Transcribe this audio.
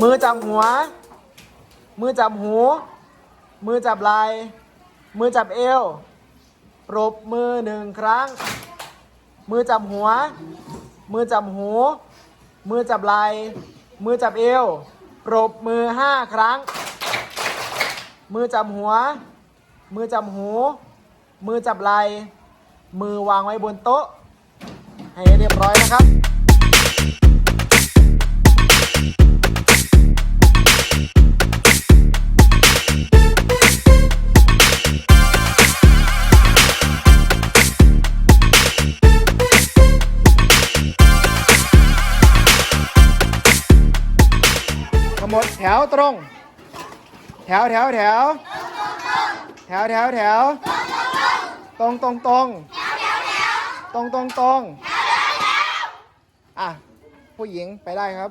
มือจับหัว มือจับหู มือจับไหล่มือจับเอวปรบมือหนึ่งครั้ง มือจับหัว มือจับหู มือจับไหล่มือจับเอวปรบมือห้าครั้ง มือจับหัว มือจับหู มือจับไหล่มือวางไว้บนโต๊ะ ให้เรียบร้อยนะครับ หมดแถวตรง แถวแถวแถวแถวแถวแถวตรงตรงตรงตรงตรงตรงอะผู้หญิงไปได้ครับ